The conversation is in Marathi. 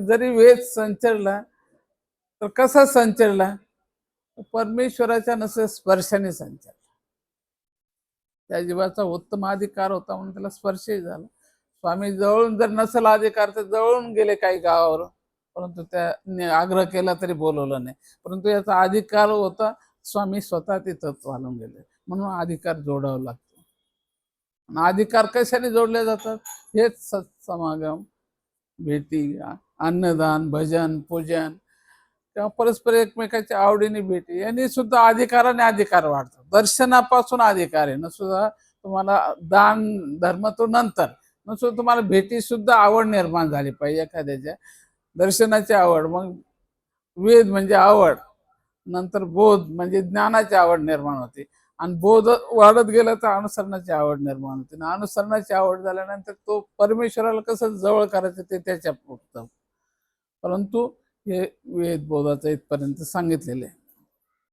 जरी वेद संचरला तर कसा संचरला? परमेश्वराच्या नसे स्पर्शाने संचरला. त्या जीवाचा उत्तम अधिकार होता म्हणून त्याला स्पर्शही झाला. स्वामी जवळून जर नसेल अधिकार तर जवळून गेले काही गावावर परंतु त्याने आग्रह केला तरी बोलवलं नाही. परंतु याचा अधिकार होता स्वामी स्वतः तिथं घालून गेले. म्हणून अधिकार जोडावा लागतो. अधिकार कशाने जोडले जातात? हेच सत्समागम भेटी अन्नदान भजन पूजन किंवा परस्पर एकमेकाच्या आवडीने भेटी. यांनी सुद्धा अधिकाराने अधिकार वाढतो दर्शनापासून अधिकार आहे. न सुद्धा तुम्हाला दान धर्म तो नंतर न सुद्धा तुम्हाला भेटी सुद्धा आवड निर्माण झाली पाहिजे एखाद्याच्या. दर्शनाची आवड मग वेद म्हणजे आवड नंतर बोध म्हणजे ज्ञानाची आवड निर्माण होते. आणि बोध वाढत गेला तर अनुसरणाची आवड निर्माण होते. आणि अनुसरणाची आवड झाल्यानंतर तो परमेश्वराला कसं जवळ करायचं ते त्याच्या पुरतं. परंतु हे वेद बोधाचं इथपर्यंत सांगितलेलं आहे.